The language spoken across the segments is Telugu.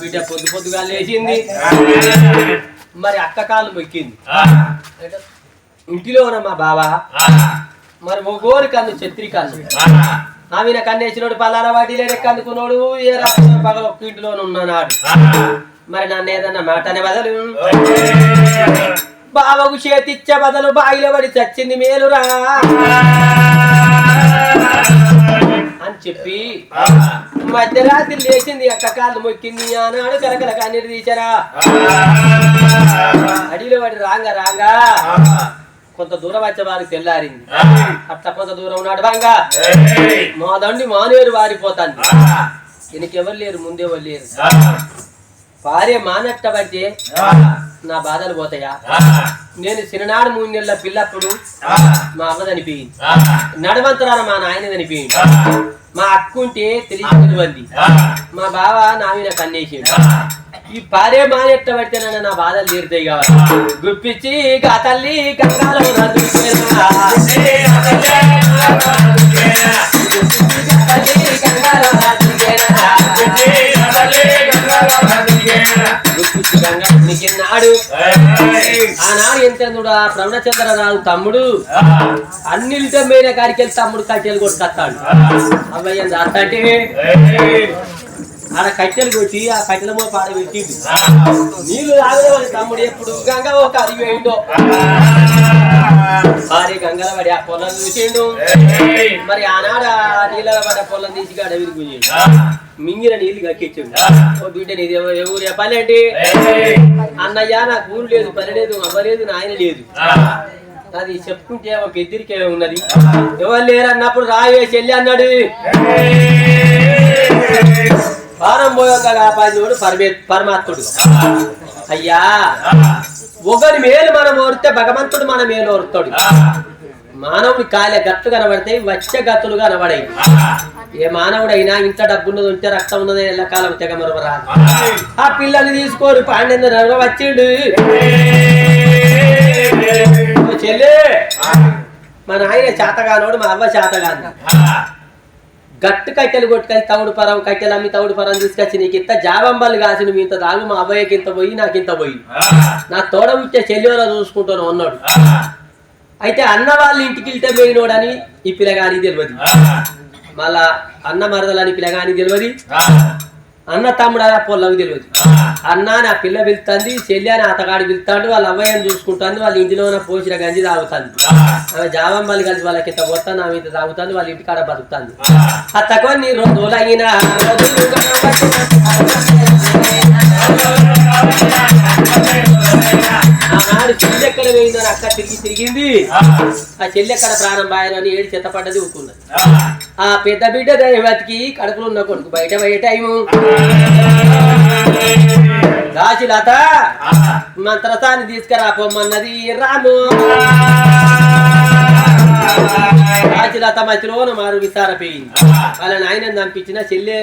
బిడ్డ పొద్దు పొద్దుగా లేచింది. మరి అక్క కాలు మొక్కింది. ఇంటిలో ఉన్న మా బావ. మరి ఒగోరి కన్ను చెత్రి కన్ను. ఆమె కన్నేసినోడు పలానా వాటి లేని కన్నుకున్నాడు ఏ రాత్రి పగల ఒక్క ఇంటిలోనే ఉన్నాడు మరి నన్ను ఏదన్నా మాటనే బదులు? బావకు చేతిచ్చే బదులు బాయిలో పడి చచ్చింది మేలురా. అని చెప్పి మధ్యరాత్రి లేచింది అక్క కాళ్ళు మొక్కింది. ఆనాడు కరకల కన్నీరు తీశారా? అడిలో పడి రాంగా రాంగా. కొంత దూరం వచ్చే వారికి తెల్లారింది. అట్లా కొంత దూరం నడవంగా మా దండి మానేరు వారిపోతాను ఎవరు లేరు? ముందెవరు లేరు? భార్య మానట్ట బట్టే నా బాధలు పోతాయా? నేను చిన్ననాడు మూడు నెలల పిల్లప్పుడు మా అమ్మ చనిపోయింది. నడవంతరాన మా నాయన చనిపోయింది. మా అక్కుంటే తెలిసి తెలియంది మా బావ నా మీద కన్నేసిండు. ఈ పారే మానెట్ట పడితే నన్ను నా బాధలు తీరుతాయి కావాలి గుప్పించి తల్లి. తల్లి గంగాలో నికిన్నాడు ఆనాడు ఎంత ప్రవణచంద్రరావు తమ్ముడు అన్నిటితో మేరే కాడికి వెళ్ళి తమ్ముడు కట్టెలు కొట్టుకొస్తాడు. అవ్వయ్య అంటే ఆడ కట్టెలు కొట్టి ఆ కట్టెల మో పాడ పెట్టిండు. నీళ్ళు తాగడం అని తమ్ముడు ఎప్పుడు? గంగ ఒక అడిగి వేయండు. భారీ గంగల పడి ఆ పొలం చూసిండు. మరి ఆనాడు ఆ నీళ్ళ పడ్డ పొలం తీసి అడవికి గుంజిండు మింగిన నీళ్ళు కక్కించిండు ఓ బిడ్డ నీది ఎవ- ఏ ఊరు? పని ఏంటి? అన్నయ్య నాకు ఊరు లేదు పని లేదు అవ్వ లేదు నాయన లేదు. అది చెప్పుకుంటే ఒక ఎద్దిరికే ఉన్నది. ఎవరు లేరు అన్నప్పుడు రాయే చెల్లి అన్నాడు. పానం పోయాక కాపాడినోడు పరమే పరమాత్ముడు. అయ్యా. ఒకరి మేలు మనం ఓడితే భగవంతుడు మన మేలు ఓరుతాడు. మానవుడి కాలే గత్తు కనబడితే వచ్చే గతులు కనబడాయి ఏ మానవుడైనా ఇంత డబ్బున్నది ఉంటే రక్తం ఉన్నది ఎల్లకాలం తెగ మరవరాదు ఆ పిల్లని తీసుకోరు పాండ్యంద వచ్చిండు. చెల్లి మా నాయన చేతగానోడు మా అవ్వ చేతగాను. గట్టు కట్టెలు కొట్టుకొని తవుడు పరం కట్టెలు అమ్మి తవుడు పరం తీసుకొచ్చి నీకు ఇంత జాబంబలు కాసి నువ్వు ఇంత దాగు మా అబ్బాయికి ఇంత పోయి నాకు ఇంత పోయి. నా తోడ ఉచ్చే చెల్లివల చూసుకుంటాను అన్నాడు. అయితే అన్న వాళ్ళ ఇంటికి వెళ్తే పోయినోడని ఈ పిల్లగాని తెలియదు మళ్ళా అన్న మరదలని పిల్లగాని తెలియదు అన్న తమ్ముడు ఆ పొల్లకు తెలియదు అన్న నా పిల్ల పిలుతుంది చెల్లి అని అతగాడు పిలుతాడు వాళ్ళ అవ్వయ్యని చూసుకుంటాను వాళ్ళ ఇంటిలో ఉన్న పోసిన గంజి తాగుతుంది. ఆమె జాబంబాలు కలిసి వాళ్ళకి ఇంత కొడతాను ఆమె ఇంత తాగుతుంది వాళ్ళ ఇంటికాడ బతుకుతుంది. అత్తకో నీ రోజులైన ఆనాడు చెల్లి ఎక్కడ పోయిందో అని అక్క తిరిగి తిరిగింది? ఆ. చెల్లి ఎక్కడ ప్రాణం బాయనని ఏడు చెత్తపడ్డది ఊరుకున్నది ఆ. పెద్ద బిడ్డ దైవతికి కడుపులో ఉన్న కొడుకు బయట పోయే టైము. దాచి లత మంత్రసాన్ని తీసుకురా పొమ్మన్నది రాము. దాచి లత మధ్యలోన మారు విసారపోయింది. వాళ్ళ నాయన పంపించిన చెల్లె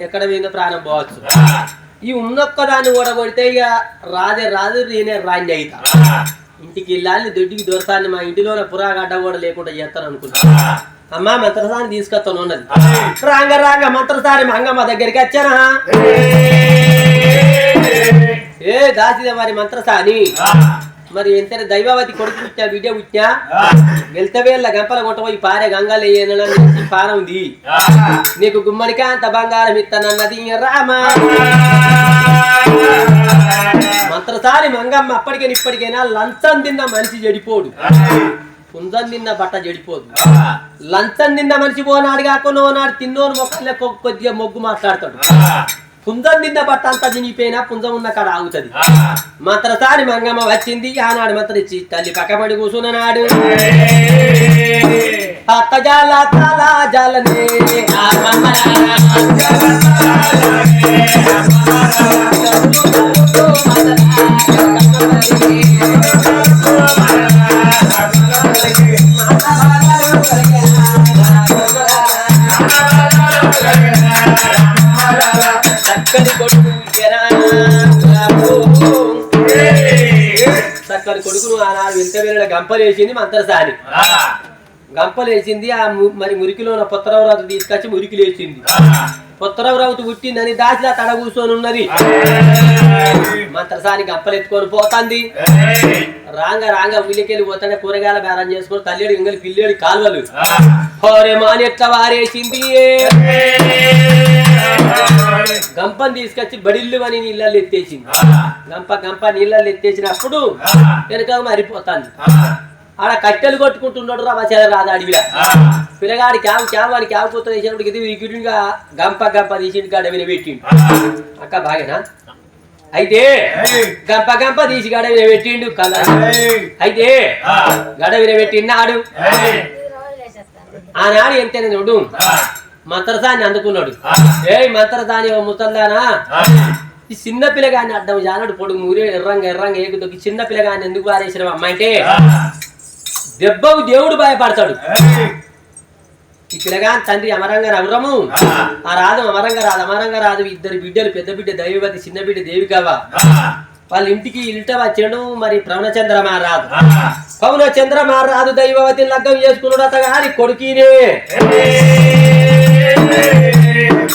ఎక్కడ పోయిందో ప్రాణం పోవచ్చు. ఈ ఉన్నొక్క దాన్ని కూడా కొడితే ఇక రాదే రాదు నేనే రాండి ఇంటికి వెళ్ళాలి దొడ్డికి దొరసాన్ని మా ఇంటిలోనే పురాగడ్డ కూడా లేకుండా చేస్తాను అనుకుంటా అమ్మా మంత్రసాన్ని తీసుకొస్తాను ఉన్నది రాంగ రాంగ మంత్రసారి మంగమ్మ దగ్గరికి వచ్చానా? ఏ. దాసిదే మరి మంత్రసాని. మరి ఎంత దైవవతి కొడుకు పుట్టా బిడ్డ పుట్టా వెళ్తే వేళ్ళ గంపల కొట్టబోయి పారే గంగలు పారం ఉంది. నీకు గుమ్మడికా అంత బంగారం ఇస్తానన్నది రామ. మంత్రసారి మంగమ్మ అప్పటికైనా ఇప్పటికైనా లంచం తిన్న మనిషి చెడిపోడు పుంజం తిన్న బట్ట చెడిపోదు లంచం తిన్న మనిషి పోనాడు కాకుండా ఓనాడు తిన్నోను మొక్కలే కొద్దిగా మొగ్గు మాట్లాడతాడు. పుంజం తిన్న బట్ట అంతా తినిపోయినా పుంజం ఉన్న కాడ ఆగుతుంది. మంత్రసారి మంగమ్మ వచ్చింది ఆనాడు మంత్రం ఇచ్చి తల్లి పక్కపడి కూర్చున్నాడు అత్త జాల తల జాలనే. చక్కని కొడుకును ఆనాడు వెళ్తే వెళ్ళిన గంపలేసింది మంత్రసారి గంపలేసింది ఆ. మరి మురికిలో ఉన్న పుత్రవరాజు తీసుకొచ్చి మురికి లేచింది పుత్తరావు రౌతు పుట్టిందని దాచిలా తడ కూర్చొని ఉన్నది. మంత్రసాని గంపలు ఎత్తుకొని పోతాంది. రాంగ రాంగ ఉల్లికెళ్ళి పోతానే కూరగాయల బేరం చేసుకొని తల్లేడు ఇంగలి పిల్లేడు కాలువలు. హోరే వారేసింది గంపని తీసుకొచ్చి బడిల్లు అని నీళ్ళల్లో ఎత్తేసింది. గంప గంప నీళ్ళల్లో ఎత్తేసినప్పుడు వెనక మరిపోతాను ఆడ కట్టెలు కొట్టుకుంటున్నాడు రా మధ్య రాదు అడవిలా. పిల్లగాడి క్యావ్ క్యావ్ అని క్యావ్ కూత వేసినప్పుడు ఇది విరిగిగా గంప గంప తీసిండు గాడ విన పెట్టిండు. అక్క బాగేనా? అయితే గంప గంప తీసి గడ విన పెట్టిండు కల అయితే గడ విన పెట్టినాడు ఆనాడు ఎంతైనా చూడు మంత్రసాన్ని అందుకున్నాడు. ఏయ్ మంత్రసాని ముసల్దానా ఈ చిన్న పిల్లగాన్ని అడ్డం జానడు పొడుగు మూరే ఎర్రంగా ఎర్రంగా ఏగుదొక్కి చిన్న పిల్లగాన్ని ఎందుకు పారేసిన అమ్మ అంటే దెబ్బకు దేవుడు భయపడతాడు. ఈ తండ్రి అమరంగా నవరము ఆ రాదు అమరంగా రాదు అమరంగా రాదు ఇద్దరు బిడ్డలు పెద్ద బిడ్డ దైవవతి చిన్న బిడ్డ దేవికవ వాళ్ళ ఇంటికి ఇల్ట వచ్చాడు మరి ప్రవణచంద్ర మారాదు పవనచంద్ర మారాదు దైవవతి లగ్గం చేసుకున్నాడు అతగాని కొడుకినే.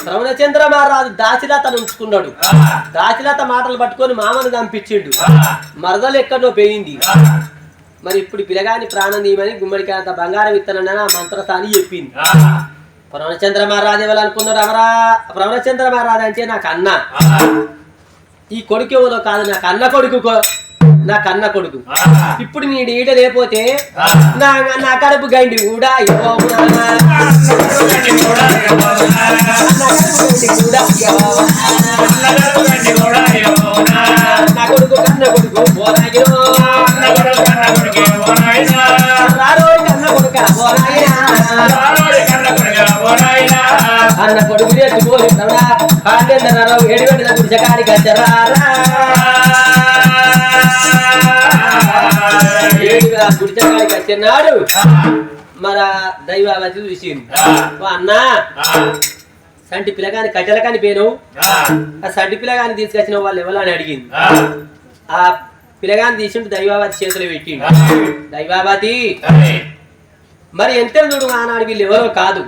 ప్రవణచంద్ర మారాదు దాచిలత ఉంచుకున్నాడు దాచిలత మాటలు పట్టుకొని మామను చంపించిండు. మరదలు ఎక్కడో పోయింది. మరి ఇప్పుడు పిల్లగాని ప్రాణం తీయమని గుమ్మడికాయ బంగారం ఇత్తనని ఆ మంత్రసాని చెప్పింది. ప్రవణచంద్ర మహారాజు ఎవరు అనుకున్నారు అమరా? ప్రవణచంద్ర మహారాజు అంటే నాకు అన్న. ఈ కొడుకు ఎవరో కాదు నాకు అన్న కొడుకు కో- నాకు అన్న కొడుకు ఇప్పుడు నీ ఈట లేకపోతే నా నా కడుపు గండి కూడా. నా. నా కొడుకు కన్న కొడుకు కన్న కొడుక అన్న కొడుకు పాండేంద్రరావు ఏడుగంటల గుడిసెకాడికి వచ్చారా ఏడుగా గుడిసెకాడికి వచ్చినాడు మన దైవావతి చూసింది. అన్న సంటి పిల్లగాని కట్టెల కాని పోయినావు ఆ సంటి పిల్లగాని తీసుకొచ్చిన వాళ్ళు ఎవరని అడిగింది. ఆ. పిల్లగాని తీసిండు దైవావతి చేతిలో పెట్టిండు. దైవావతి మరి ఎంత చూడు ఆనాడు వీళ్ళు ఎవరో కాదు.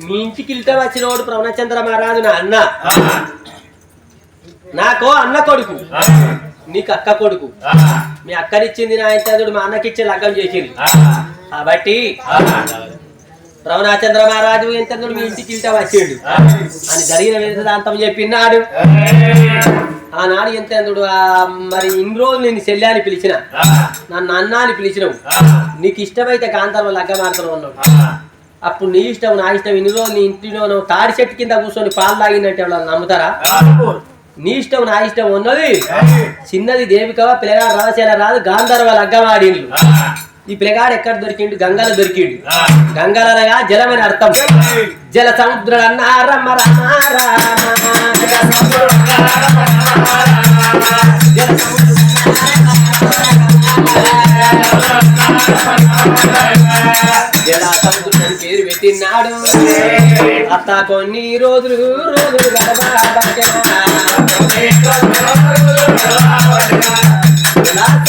మీ ఇంటికి ఇల్ట వచ్చినోడు ప్రవణచంద్ర మహారాజు నా అన్న. నాకో అన్న కొడుకు. నీకు అక్క కొడుకు. మీ అక్కనిచ్చింది నా ఇంతదుడు మా అన్నకిచ్చే లగ్గం చేసింది. కాబట్టి ప్రవణాచంద్ర మహారాజు ఎంత మీ ఇంటికి ఇల్ట వచ్చిండు. అని జరిగిన వేదాంతం చెప్పినాడు. ఆనాడు ఎంత మరి ఇన్ని రోజులు నేను చెల్లి అని పిలిచిన. నన్ను అన్న అని పిలిచినావు. నీకు ఇష్టమైతే కాంతర్వ లగ్గ మాత్రం ఉన్నాడు అప్పుడు నీ ఇష్టం నా ఇష్టం ఇన్ని రోజులు నీ ఇంటిలో తాడి చెట్టు కింద కూర్చొని పాలు తాగిందంటే ఎవరు నమ్ముతారా? నీ ఇష్టం నా ఇష్టం ఉన్నది చిన్నది దేవికవా పిల్లగాడు రాసేలా రాదు గాంధర్వ లగ్గమాడిండు ఈ పిల్లగాడు ఎక్కడ దొరికిండు గంగల దొరికిండు గంగలనగా జలమని అర్థం జల సముద్ర రమ్మ రామ జల సముద్రం పేరు పెట్టినాడు అత్త కొన్ని రోజులు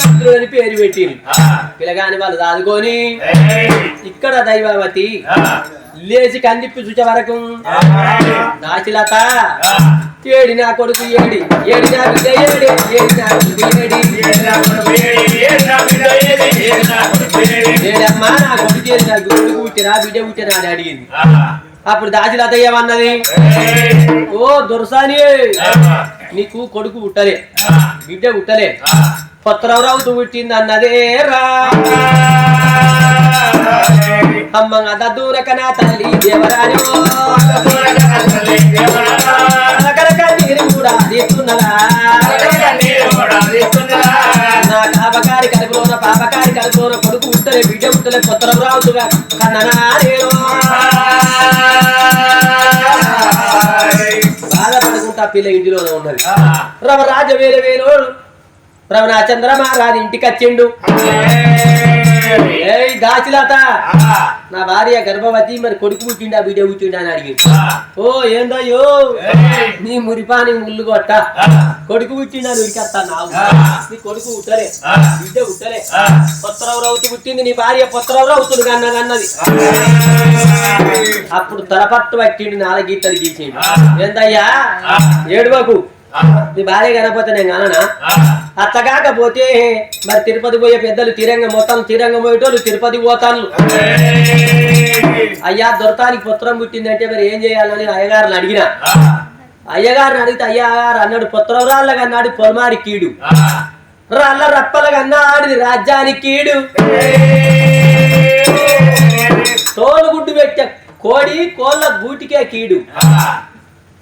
రోజులు అని పేరు పెట్టిండు. పిల్లగాని వాళ్ళు దాదుకొని ఇక్కడ దైవావతి లేచి కందిప్పి చూచే వరకు దాచిలత ఏడి నా కొడుకు ఏడి? ఏడి నా బిడ్డ ఏడి? ఏడి నా కొడుకు ఏడి? ఏడమ్మా నా కొడుకు ఏడి? నా కొడుకు పుట్టినా బిడ్డ పుట్టినా అని అడిగింది. అప్పుడు దాచిలత ఏమన్నది? ఓ దొరసాని. నీకు కొడుకు పుట్టలే. బిడ్డ పుట్టలే. పత్రవరావు పుట్టింది అన్నదే రా. అమ్మ దూరక నా తల్లి దేవరాని రకరక నీరు కూడా తీస్తున్నదా. నా కాపకారి కడుపులోన పాపకారి కడుపులోన కొడుకు ఉంటలే బిడ్డ ఉంటలే పత్రవరావుగా కన్ననా నేను. బాధపడుకుంటా పిల్ల ఇంటిలోనే ఉన్నది. రవ రాజ వేరే వేలోడు రవణ చంద్ర మహారాజు ఇంటికి వచ్చిండు దాచిలాత. నా భార్య గర్భవతి మరి కొడుకు పుట్టిండా బిడ్డ పుట్టిండా అని అడిగింది ఓ ఏందయ్యో నీ మురిపాని ముళ్ళు కొట్ట. కొడుకు పుట్టిండా ఉరికేస్తా నావు. నీ కొడుకు ఉట్టలే బిడ్డ ఉట్టలే పొత్తరవు రౌతు పుట్టింది నీ భార్య పొత్తరవు రౌతులు కన్నది. అన్నది అప్పుడు తలపట్టు పట్టిండు నాలుగు గీతలు గీసిండు. ఆ. ఆ. ఏడువకు. ఆ, నీ భార్య కనపోతే నేను కాననా? అత్తగాకపోతే మరి తిరుపతి పోయే పెద్దలు తీరంగ మొత్తం తీరంగ పోయేటోళ్ళు తిరుపతి పోతాను అయ్యా దొరతానికి పుత్రం పుట్టిందంటే మరి ఏం చేయాలని అయ్యగారిని అడిగిన. అయ్యగారిని అడిగితే అయ్యగారు అన్నాడు పుత్రం రాళ్ళగా అన్నాడు పొలమారి కీడు. రాళ్ళ రప్పలగా అన్నాడు రాజ్యానికి కీడు. తోలుగుడ్డు పెట్టే కోడి కోళ్ళ గూటికే కీడు.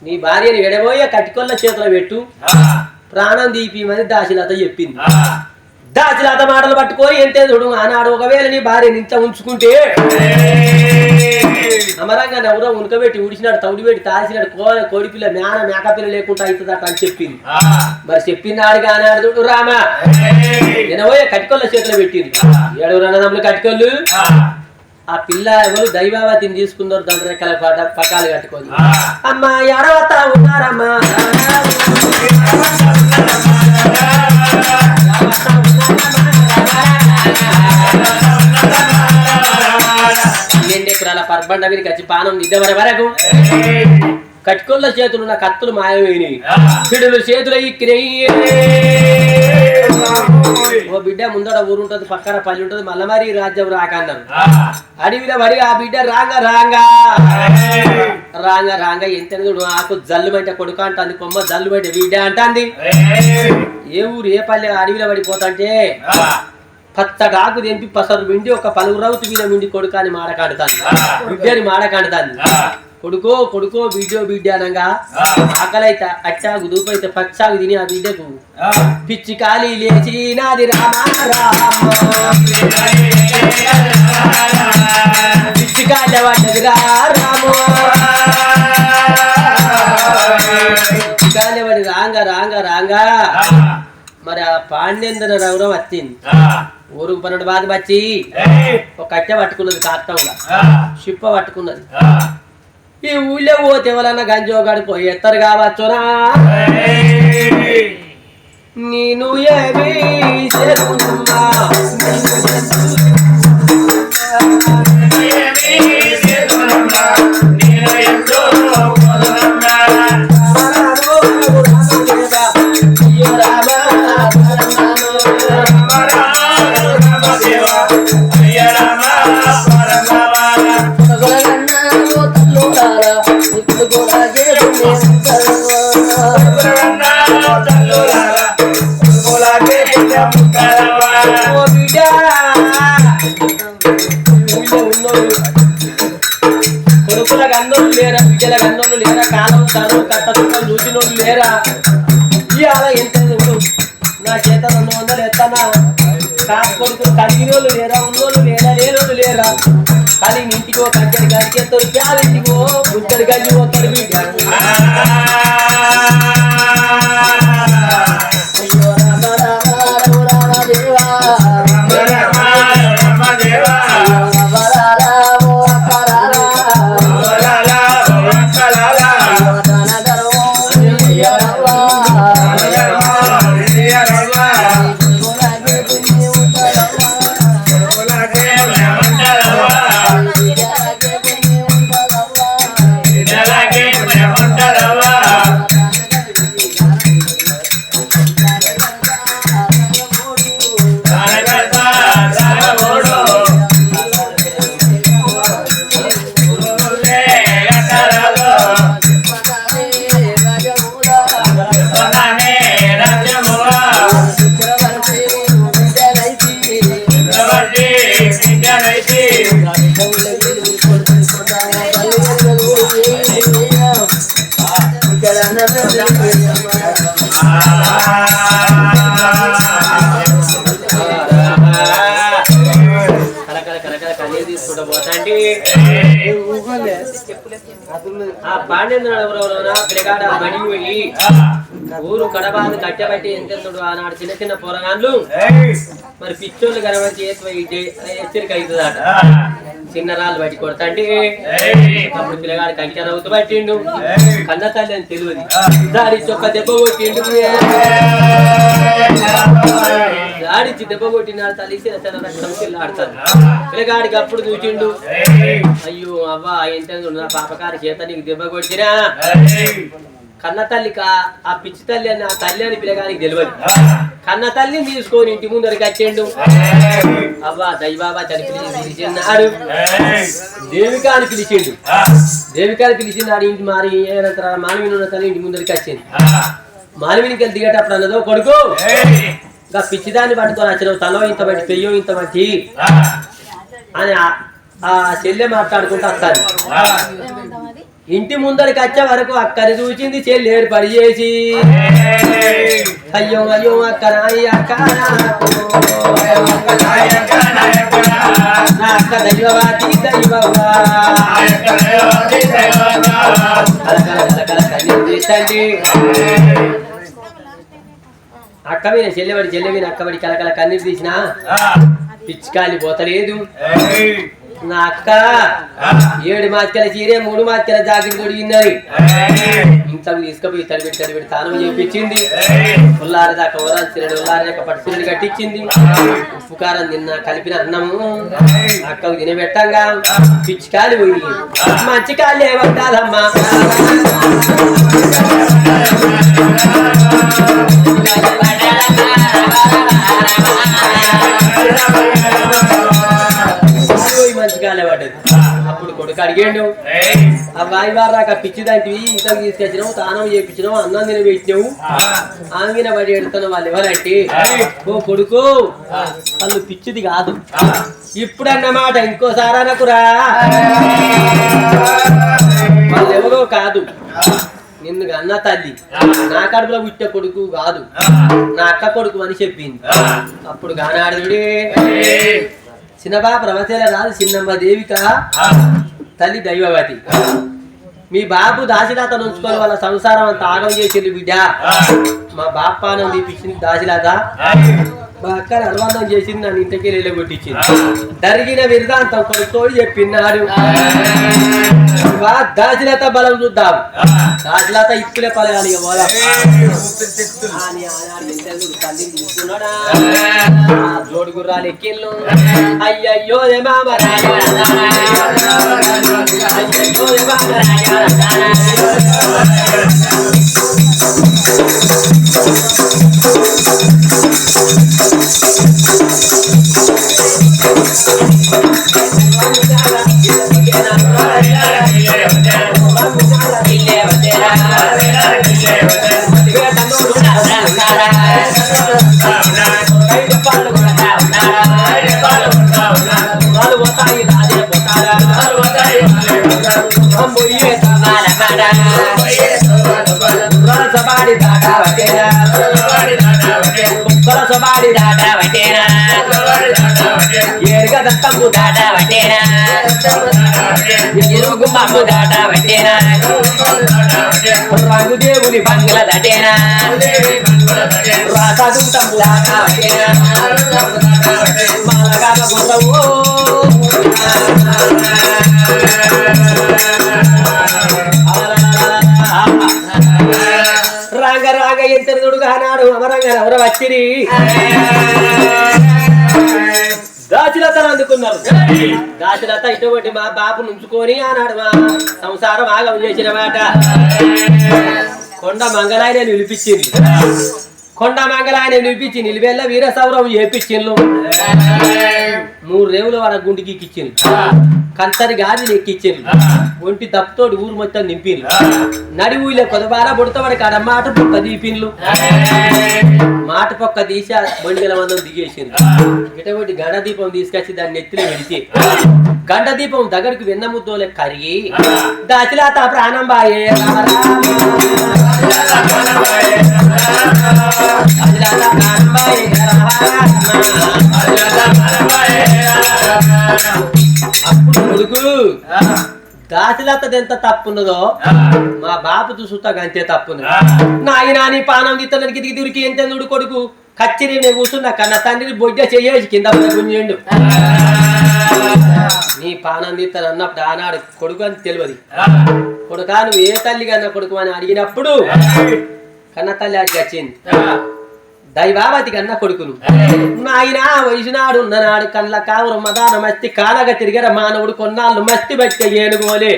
నీ భార్యని ఎడబోయే కటికొల్ల చేతిలో పెట్టు. ప్రాణం దీపిమని దాశిలత చెప్పింది. దాశిలత మాటలు పట్టుకొని ఎంతే చూడు ఆనాడు ఒకవేళ నీ భార్యని ఇంత ఉంచుకుంటే. అమరంగా నవరో ఉనకబెట్టి ఉడిచినాడు తౌడి పెట్టి తాల్చినాడు కోడ కోడి పిల్ల మేన మేకపిల్ల లేకుండా అవుతుందట అని చెప్పింది. మరి చెప్పినాడు కానాడు చూడు రామా. ఎనబోయే కటికొల్ల చేతిలో పెట్టింది. ఏడు రణదమ్ములు కటికొల్లు? ఆ, పిల్ల ఎవరు దైవావతిని తీసుకున్నారు దండ రెక్కల పడ- పకాలు కట్టుకొని. అమ్మా ఎడవతా ఉన్నారమ్మా ఎకరాల పర్బండ మీదకి వచ్చి పానం నిద్ర వరకు ఏయ్. కట్టుకొల్ల చేతులు నా కత్తులు మాయమైనవి. పిడులు చేతులు ఇక్కినాయి. ఓ బిడ్డ ముందర ఊరు ఉంటది పక్కన పల్లి ఉంటది మళ్ళా మరి ఈ రాజ్యం రాకన్నారు ఆ. అడవిలో పడి ఆ బిడ్డ రాంగ రాంగా. రాంగ రాంగ ఎంత ఆకు జల్లు బయట కొడుకు అంటుంది కొమ్మ జల్లు బయట బిడ్డ అంటుంది. ఏ ఊరు ఏ పల్లె అడవిలో పడిపోతాంటే ఆ. పచ్చడి ఆకు తెంపి పసరు మిండి ఒక పలుగు రౌతు మీద మిండి కొడుకు అని మాడకాడుతాంది ఆ. బిడ్డని మాడకాడుతాంది ఆ. కొడుకో కొడుకో బిడ్డో బిడ్డ అనగా. ఆకలైతే అట్టాగు దూపైతే పచ్చాగు తిని ఆ బిడ్డకు. పిచ్చి కాలి లేచి నాది రామ పిచ్చి కాలి పడ్డది రా రామ పిచ్చి కాలి పడి రాంగ రాంగ రాంగా. మరి ఆ పాండ్యందన రౌరం వచ్చింది. ఊరుకు పన్నెండు బాధ ఏయ్. ఒక కట్టె పట్టుకున్నది ఆ. షిప్ప పట్టుకున్నది. ఈ ఊళ్ళో పోతే ఎవరన్నా గంజో గడిపోయి ఎత్తరు కావచ్చునా. నేను ఏమి చేస్తున్నా చూసినోళ్ళు ఇవాళ ఎంత నా చేత రెండు వందలు ఎత్తనా? కాకు కలిగిన వాళ్ళు లేరా? ఉన్నోళ్ళు లేరా? లేనోళ్ళు లేరా? కానీ ఇంటికో కట్టెడు గారికి ఎత్తారు ప్యాల ఇంటికో బుట్టలు కలిగి పోతారు బిడ్డ ఆ పాండ్యేంద్ర ఎవరెవరైనా బడి పోయి ఊరు కడబాదు కట్టబట్టి ఎంతెందుడు ఆనాడు చిన్న చిన్న పోరగాన్లు మరి పిచ్చోళ్ళు కనబడి చేతి హెచ్చరిక అవుతుందట. చిన్న రాళ్ళు బట్టి కొడతాంటి అప్పుడు పిల్లగాడు కంచె నవ్వుతూ పట్టిండు. కన్న తల్లి అని తెలియదు దాని చొక్క దెబ్బ కొట్టిండు. ఆడిచ్చి దెబ్బ కొట్టినాడు రక్తం ఆడతాడు పిల్లగాడికి అప్పుడు చూచిండు. అయ్యో అవ్వ నా పాపకారి చేత నీకు దెబ్బ కొట్టినా? కన్న తల్లి కా- ఆ పిచ్చి తల్లి అని ఆ తల్లి అని పిల్లగానికి తెలియదు కన్న తల్లిని తీసుకొని ఇంటి ముందరికి వచ్చేండు అవ్వ దైవాబా తల్లి పిలిచిన్నాడు. దేవిక అని పిలిచిండు. దేవిక అని పిలిచినాడు ఇంటి మారి మానవిని ఉన్న తల్లి ఇంటి ముందరికి వచ్చింది మానవినికి వెళ్ళి దిగేటప్పుడు అన్నదో కొడుకు? ఇంకా పిచ్చిదాన్ని పట్టుకొని వచ్చినావు తలో ఇంత బట్టి పెయ్యో ఇంత బట్టి అని ఆ- ఆ చెల్లె మాట్లాడుకుంటూ వస్తాను ఇంటి ముందరికి వచ్చే వరకు అక్కని చూసింది చెల్లి ఏర్పడి చేసి. అయ్యో అయ్యో అక్క అక్క. నా అక్క దైవవా. మీద చెల్లెబడి చెల్లె మీద అక్కబడి కలకల కన్నీరు తీసినా. పిచ్చికాలి పోతలేదు. నా అక్క. ఏడు మాత్యల చీరే మూడు మాత్యల జాకెట్ తొడిగిన్నది ఇంతకు తీసుకుపోయి తడిపెట్టి తడిపెట్టి తానం చేపించింది ఉల్లారి దాకా ఉల్లారి ఉల్లారి యొక్క పట్టుకుని కట్టించింది. ఉప్పు కారం కలిపిన అన్నము. అక్కకు తినబెట్టంగా పిచ్చికాలి పోయి. మంచి కాళ్ళు ఏమంటారమ్మా పోయి కొడుకు అడిగాడు ఆ వాయి వారాక పిచ్చి దాంటివి ఇంతకు తీసుకొచ్చినావు తానం చేయించినావు అన్నం తినబెట్టినావు. ఆమె పడి ఎడుతున్న వాళ్ళు ఎవరంటే ఓ కొడుకు వాళ్ళు పిచ్చిది కాదు. ఇప్పుడు అన్నమాట ఇంకోసారి అనకురా. వాళ్ళు ఎవరో కాదు. నిన్ను అన్న తల్లి నా కడుపులో పుట్టే కొడుకు కాదు. నా అక్క కొడుకు అని చెప్పింది. అప్పుడు గానాడుడే చిన్నబా ప్రవచన రాదు చిన్నమ్మ దేవిక తల్లి దైవవతి. మీ బాబు దాసిలాత ఉంచుకొని వాళ్ళ సంసారం అంత ఆగం చేసింది బిడ్డ. మా బాపానం తీపిచ్చింది దాసిలాత మా అక్కని అనుబంధం చేసింది నన్ను ఇంటికి వెళ్ళగొట్టించింది. జరిగిన విరుదాంతం కొడుకోడు చెప్పినాడు. బా దాసిలత బలం చూద్దాం దాసిలత ఇప్పులే పోదాం. అని? ఆ జోడు గుర్రాలు ఎక్కిళ్ళు అయ్యయ్యో మామ. అయ్యయ్యో మామ సబాడి దాటా వటేరా కుక్కల సబాడి వటేరా ఏరుగ దత్తంబు వటేరా ఎరుగు మమ్ము దాట వటేరా రంగు దేవుని బంగుల దటేనా? రాసాదు తంబు దాటా వటేరా మాలగాల గుర్రవు రాగ రాగ ఎంతరుడుగా నాడు అమరంగా ఎవరు వచ్చిరి దాచిలతను అందుకున్నారు. దాచిలత ఇటువంటి మా బాపు నుంచుకొని ఆనాడు మా సంసారం ఆగం చేసిన మాట. కొండ మంగళాయన నిలిపించింది కొండ మంగళాయన నిలిపించి నిలివెల్ల వీర సౌరవం చేపించిండ్రు. మూడు రేవులు వాళ్ళ గుండికి ఇచ్చిండ్రు కంతరి గాజులు ఎక్కిచ్చిండ్రు ఒంటి దప్పుతోటి ఊరు మొత్తం నింపిండ్రు నడి ఊళ్ళో కొదబార బుడతవాడి కాడ మాట పొక్క దీపిండ్లు మాట పొక్క తీసి బండిగల మందం దిగేసింది ఇటువంటి గండ దీపం తీసుకొచ్చి దాన్ని నెత్తిలో పెడితే. గండ దీపం దగ్గరికి వెన్న ముద్దోలే కరిగి దాచిలాత ప్రాణం బాయే. అప్పుడు కొడుకు ఎంత తప్పున్నదో మా బాపు చూసుతా అంతే తప్పున్నది. నాయన నీ పానం తీతడానికి దిగి దూరికి ఎంత నుడు కొడుకు? కచ్చిరి నేను కూర్చున్నా కన్న తండ్రిని బొడ్డ చెయ్యేసి కింద గుంజేండు నీ పానందితను అన్నప్పుడు ఆనాడు కొడుకు అని తెలియదు. కొడుకా నువ్వు ఏ తల్లి కన్నా కొడుకు అని అడిగినప్పుడు కన్న తల్లి అడిగి వచ్చింది. దైవావతి కన్నా కొడుకును నాయన వయసునాడు ఉన్ననాడు కళ్ళ కావురు మదాన మస్తి కాలగా తిరిగర మానవుడు కొన్నాళ్ళు మస్తి బట్టి ఏనుగోలే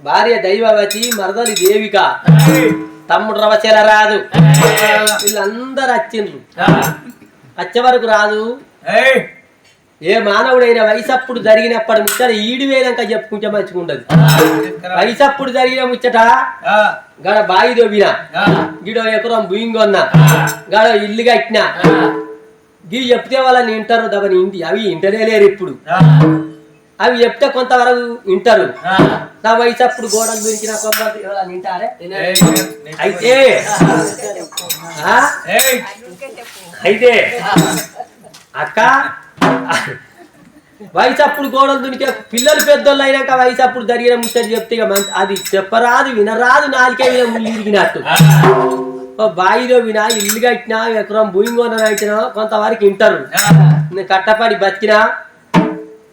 భార్య దైవవతి మరదలి దేవిక. తమ్ముడు రవచెల రాదు. వీళ్ళందరూ వచ్చిండ్రు. వచ్చే వరకు రాదు. ఏ మానవుడైన వయసప్పుడు జరిగినప్పటి ముచ్చట ఈడు వేలంక చెప్పుకుంటే మంచిగుండదు. వయసప్పుడు జరిగిన ముచ్చట గడ బాయి దొవ్విన గిడో ఎకరం భూయింగొన్న గడ ఇల్లు కట్టిన. గివి చెప్తే వాళ్ళని వింటారు దవని ఇంటి అవి ఇంటనే లేరు ఇప్పుడు. అవి చెప్తే కొంతవరకు వింటారు. నా వయసు అప్పుడు గోడలు ఎవరన్నా వింటారే అయితే? అయితే అక్క వయసు అప్పుడు గోడలు దునికే పిల్లలు పెద్దోళ్ళు అయినాక వయసు అప్పుడు జరిగిన ముచ్చట చెప్తే ఇక మంచి అది చెప్పరాదు వినరాదు నాలుకే మీద ఇరిగినట్టు ఓ బాయిలో వినా ఇల్లు కట్టినా ఎకరం భూమి కొనైనా కొంతవరకు వింటారు. నేను కట్టపడి బతికినా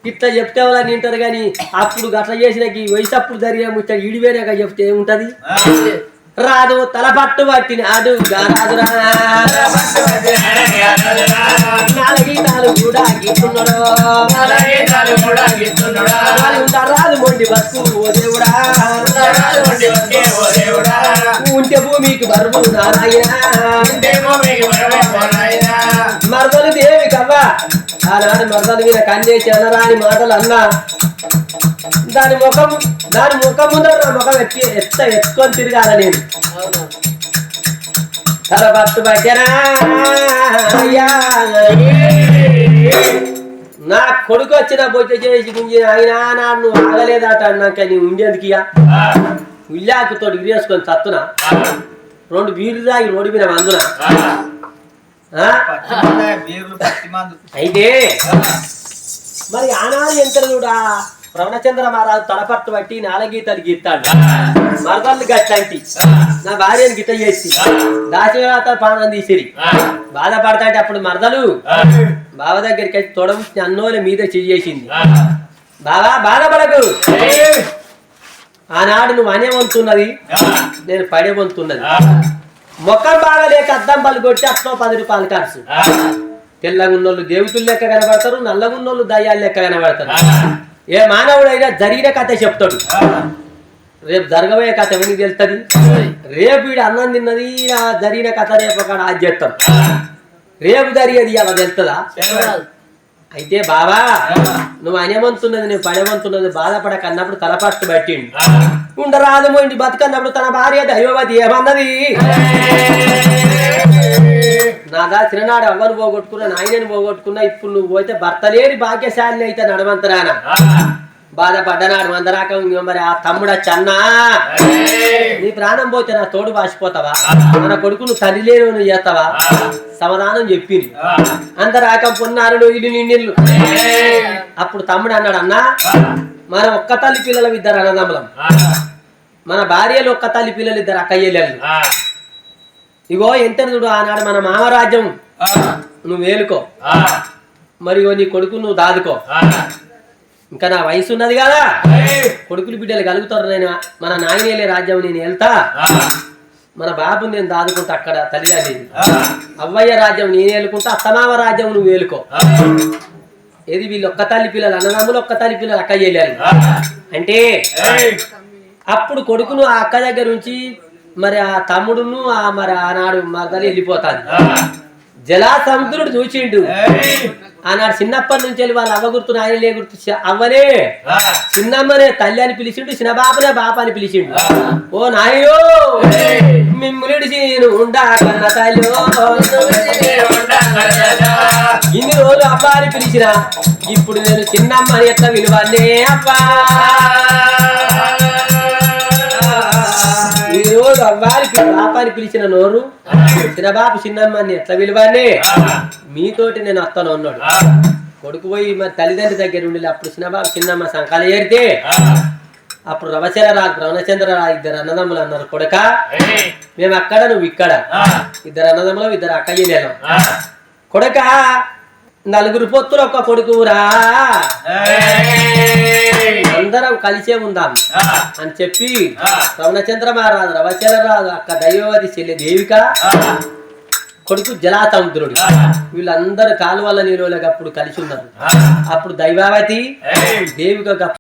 ఇట్లా చెప్తే వాళ్ళని వింటారు కానీ అప్పుడు గట్ల చేసిన ఈ వయసు అప్పుడు జరిగిన ముచ్చట ఈడిపోయినాక చెప్తే ఏముంటది? రాదు తల పట్టు పట్టిన అడు రాదు మొండి బస్సు ఓ దేవుడా. ఉంటే భూమికి బరువు నారాయణ. మరదలు దేవి కవ్వ ఆనాడు మరదలు మీద కన్నేసి అనరాని మాటలు అన్నా. దాని ముఖం దాని ముఖం ముందర నా ముఖం ఎత్తి ఎత్త ఎత్తుకొని తిరగాల నేను. తల పట్టరా అయ్యా. నా కొడుకు వచ్చిన బొచ్చ చేసి గుంజి ఆయన నాడు నువ్వు ఆగలేదట అన్నాక నీ ఉండేందుకు ఉల్లాకుతో ఇరేసుకొని తత్తున రెండు రోడ్డు మీద మందున ఆ? అయితే మరి ఆనాడు ఎంత కూడా ప్రవణచంద్ర మహారాజు తలపట్టు బట్టి నాలుగీతలు గీస్తాడు మరదళ్ళు గట్లాంటి. నా భార్యను గిట్ట చేసి. దాచివేత పానం తీసిరి. బాధపడతాంటే అప్పుడు మరదలు బావ దగ్గరికి వచ్చి తొడము అన్నోల మీద చేసింది బావా బాధపడకు. ఆనాడు నువ్వు అనే వంతున్నది నేను పడే వంతున్నది. మొక్కం బాగా లేక అద్దం పలు కొట్టి అట్లో పది రూపాయలు ఖర్చు. తెల్లగున్నోళ్ళు దేవతులు లెక్క కనబడతారు నల్లగున్నోళ్ళు దయ్యాలు లెక్క కనబడతారు. ఏ మానవుడైనా జరిగిన కథ చెప్తాడు. రేపు జరగబోయే కథ ఎవరికి తెలుస్తుంది రేపు వీడు అన్నం తిన్నది ఆ జరిగిన కథ రేపు ఒక అది చేస్తాం రేపు జరిగేది అలా తెలుస్తుందా? అయితే బావా నువ్వు అనేమంతున్నది నువ్వు పడేమంతున్నది బాధపడక అన్నప్పుడు తలపట్టు పట్టిండు. ఉండరాదు మోయింది బతుకన్నప్పుడు తన భార్య దైవవతి ఏమన్నది? నాదా చిన్ననాడు అవ్వను పోగొట్టుకున్నా నాయనని పోగొట్టుకున్నా ఇప్పుడు నువ్వు పోతే భర్త లేని భాగ్యశాలిని అయితే నడవంతరానా? బాధపడ్డనాడు మందరాక మరి ఆ తమ్ముడ చన్నా. నీ ప్రాణం పోతే నా తోడు బాసిపోతావా మన కొడుకు నువ్వు తల్లి లేని నువ్వు చేస్తావా సమాధానం చెప్పింది. అందరాకం పొన్నారుడు ఇల్లు నిండిల్లు. అప్పుడు తమ్ముడు అన్నాడు అన్నా మన ఒక్క తల్లి పిల్లలు ఇద్దరు అన్నదమ్ములం. మన భార్యలు ఒక్క తల్లి పిల్లలు ఇద్దరు అక్కయ్యలు ఇగో ఎంత చూడు ఆనాడు మన మామరాజ్యం. నువ్వు వేలుకో మరి నీ కొడుకు నువ్వు దాదుకో. ఇంకా నా వయసు ఉన్నది కదా కొడుకులు బిడ్డలు కలుగుతారు నేను మన నాయనేలే రాజ్యం నేను వెళ్తా మన బాబు నేను దాదుకుంటా అక్కడ తల్లిదండ్రి అవ్వయ్య రాజ్యం నేను ఏలుకుంటా అత్తమామ రాజ్యం నువ్వు వేలుకో ఏది వీళ్ళు ఒక్క తల్లి పిల్లలు అన్నదమ్ములు ఒక్క తల్లి పిల్లలు అక్క చేయలేరు అంటే అప్పుడు కొడుకును ఆ అక్క దగ్గర నుంచి మరి ఆ తమ్ముడును ఆ మరి ఆనాడు మరదలు వెళ్ళిపోతాది జలా సముద్రుడు చూచిండు. ఆనాడు చిన్నప్పటి నుంచి వెళ్ళి వాళ్ళ అవ్వ గుర్తు ఆయన లే గుర్తు అవ్వనే. చిన్నమ్మనే తల్లి అని పిలిచిండు చిన్న బాపనే బాప అని పిలిచిండు. ఓ నాయో మిమ్ములిడిచి నేను ఉండా కన్న తల్లి. ఇన్ని రోజులు అబ్బా అని పిలిచిన ఇప్పుడు నేను చిన్నమ్మని ఎట్లా విలువనే అబ్బా? ఈ రోజు అవ్వారికి పిలిచిన నోరు చిన్నబాపు చిన్నమ్మని ఎట్లా విలువనే మీతోటి నేను అత్తను అన్నాడు. కొడుకు పోయి మరి తల్లిదండ్రి దగ్గర ఉండి అప్పుడు చిన్నబాబు చిన్నమ్మ సంకాల ఏరితే అప్పుడు రవచర రా రవణచంద్ర రా ఇద్దరు అన్నదమ్ములు అన్నారు కొడక మేము అక్కడ నువ్వు ఇక్కడ. ఇద్దరు అన్నదమ్ములు ఇద్దరు అక్క చెల్లెలం కొడక నలుగురు పొత్తులు ఒక్క కొడుకురా. అందరం కలిసే ఉందాం అని చెప్పి ఆ, రవణచంద్ర మహారాజు రవచలరాజు అక్క దైవవతి చెల్లి దేవిక కొడుకు జలాసముద్రుడు వీళ్ళందరూ కాలువల నీళ్ళకి అప్పుడు కలిసి ఉన్నారు. అప్పుడు దైవావతి దేవిక